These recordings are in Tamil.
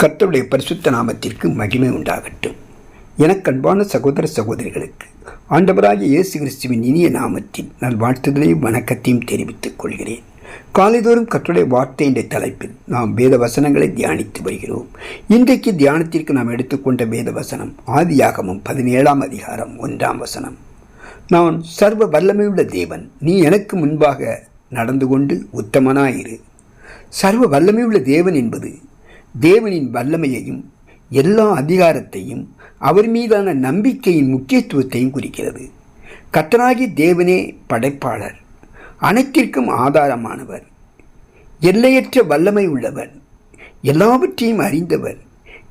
கர்த்தருடைய பரிசுத்த நாமத்திற்கு மகிமை உண்டாகட்டும். எனக்கன்பான சகோதர சகோதரிகளுக்கு ஆண்டவராகிய இயேசு கிறிஸ்துவின் இனிய நாமத்தில் நான் வாழ்த்துதலையும் வணக்கத்தையும் தெரிவித்துக் கொள்கிறேன். காலைதோறும் கற்றுடைய வார்த்தை என்ற தலைப்பில் நாம் வேத வசனங்களை தியானித்து வருகிறோம். இன்றைக்கு தியானத்திற்கு நாம் எடுத்துக்கொண்ட வேத வசனம் ஆதியாகமும் பதினேழாம் அதிகாரம் ஒன்றாம் வசனம். நான் சர்வ வல்லமையுள்ள தேவன் நீ எனக்கு முன்பாக நடந்து கொண்டு உத்தமனாயிரு. சர்வ வல்லமையுள்ள தேவன் என்பது தேவனின் வல்லமையையும் எல்லா அதிகாரத்தையும் அவர் மீதான நம்பிக்கையின் முக்கியத்துவத்தையும் குறிக்கிறது. கத்தனாகி தேவனே படைப்பாளர் அனைத்திற்கும் ஆதாரமானவர் எல்லையற்ற வல்லமை உள்ளவர் எல்லாவற்றையும் அறிந்தவர்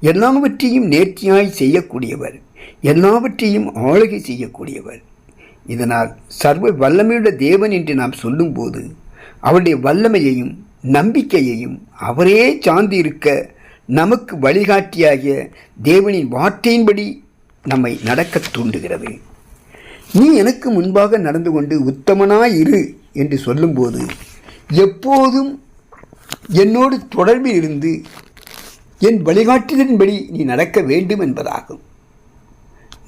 எல்லாவற்றையும் நேர்த்தியாய் செய்யக்கூடியவர் எல்லாவற்றையும் ஆளுகை செய்யக்கூடியவர். இதனால் சர்வ வல்லமையுள்ள தேவன் என்று நாம் சொல்லும்போது அவருடைய வல்லமையையும் நம்பிக்கையையும் அவரே சார்ந்து இருக்க நமக்கு வழிகாட்டியாகிய தேவனின் வார்த்தையின்படி நம்மை நடக்கத் தூண்டுகிறது. நீ எனக்கு முன்பாக நடந்து கொண்டு உத்தமனாய் இரு என்று சொல்லும்போது எப்போதும் என்னோடு தொடர்பில் இருந்து என் வழிகாட்டுதலின்படி நீ நடக்க வேண்டும் என்பதாகும்.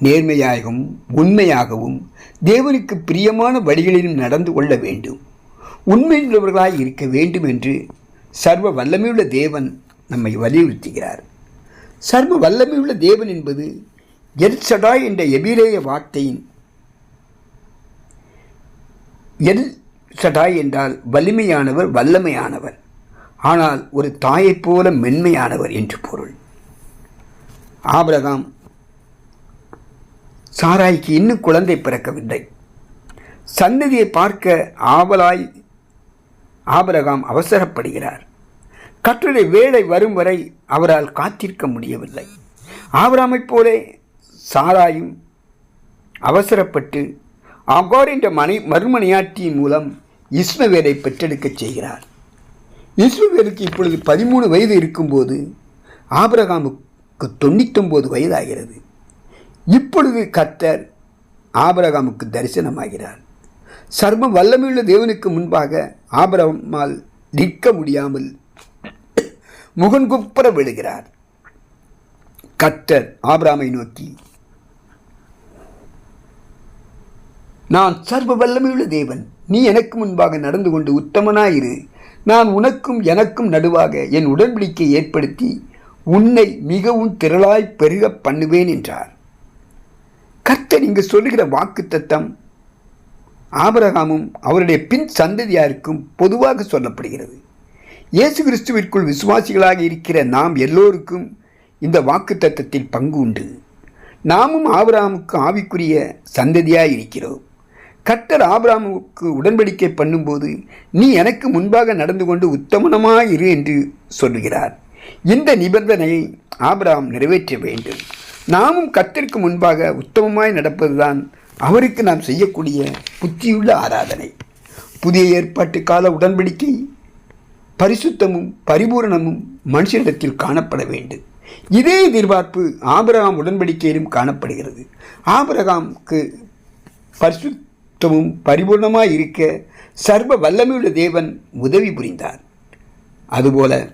நேர்மையாகவும் உண்மையாகவும் தேவனுக்கு பிரியமான வழிகளிலும் நடந்து கொள்ள வேண்டும். உண்மையுள்ளவர்களாய் இருக்க வேண்டும் என்று சர்வ வல்லமையுள்ள தேவன் நம்மை வலியுறுத்துகிறார். சர்வ வல்லமையுள்ள தேவன் என்பது எல் சடாய் என்ற எபிரேய வார்த்தையின் எல் சடாய் என்றால் வலிமையானவர் வல்லமையானவர். ஆனால் ஒரு தாயைப் போல மென்மையானவர் என்று பொருள். ஆபிரகாம் சாராய்க்கு இன்னும் குழந்தை பிறக்கவில்லை. சன்னதியை பார்க்க ஆவலாய் ஆபரகாம் அவசரப்படுகிறார். கற்றுடைய வேலை வரும் வரை அவரால் காத்திருக்க முடியவில்லை. ஆபராமைப் போலே சாராயும் அவசரப்பட்டு அகோர் என்ற மனை மறுமனையாட்டியின் மூலம் இஸ்மவேலை பெற்றெடுக்கச் செய்கிறார். இஸ்மவேலுக்கு இப்பொழுது பதிமூணு வயது இருக்கும்போது ஆபரகாமுக்கு தொண்ணூத்தொம்பது வயதாகிறது. இப்பொழுது கர்த்தர் ஆபரகாமுக்கு தரிசனமாகிறார். சர்வ வல்லமையுள்ள தேவனுக்கு முன்பாக ஆபரகமால் நிற்க முடியாமல் முகன்குப்புற விழுகிறார். கர்த்தர் ஆபிராமை நோக்கி நான் சர்வ வல்லமையுள்ள தேவன். நீ எனக்கு முன்பாக நடந்து கொண்டு உத்தமனாயிரு. நான் உனக்கும் எனக்கும் நடுவாக என் உடன்படிக்கை ஏற்படுத்தி உன்னை மிகவும் திரளாய் பெருக பண்ணுவேன் என்றார். கர்த்தர் இங்கு சொல்லுகிற வாக்கு தத்தம் ஆபரகாமும் அவருடைய பின் சந்ததியாருக்கும் பொதுவாக சொல்லப்படுகிறது. இயேசு கிறிஸ்துவிற்குள் விசுவாசிகளாக இருக்கிற நாம் எல்லோருக்கும் இந்த வாக்கு தத்தத்தில் பங்கு உண்டு. நாமும் ஆபராமுக்கு ஆவிக்குரிய சந்ததியாக இருக்கிறோம். கர்த்தர் ஆபிரகாமுக்கு உடன்படிக்கை பண்ணும்போது நீ எனக்கு முன்பாக நடந்து கொண்டு உத்தமனமாக இரு என்று சொல்லுகிறார். இந்த நிபந்தனையை ஆபராம் நிறைவேற்ற வேண்டும். நாமும் கர்த்தருக்கு முன்பாக உத்தமமாய் நடப்பதுதான் அவருக்கு நாம் செய்யக்கூடிய புத்தியுள்ள ஆராதனை. புதிய ஏற்பாட்டு கால உடன்படிக்கை பரிசுத்தமும் பரிபூரணமும் மனுஷனிடத்தில் காணப்பட வேண்டும். இதே எதிர்பார்ப்பு ஆபிரகாம் உடன்படிக்கையிலும் காணப்படுகிறது. ஆபரகாம்க்கு பரிசுத்தமும் பரிபூர்ணமாக இருக்க சர்வ வல்லமையுள்ள தேவன் உதவி புரிந்தார். அதுபோல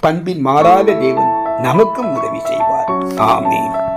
பண்பின் மாறாத தேவன் நமக்கும் உதவி செய்வார். ஆமேன்.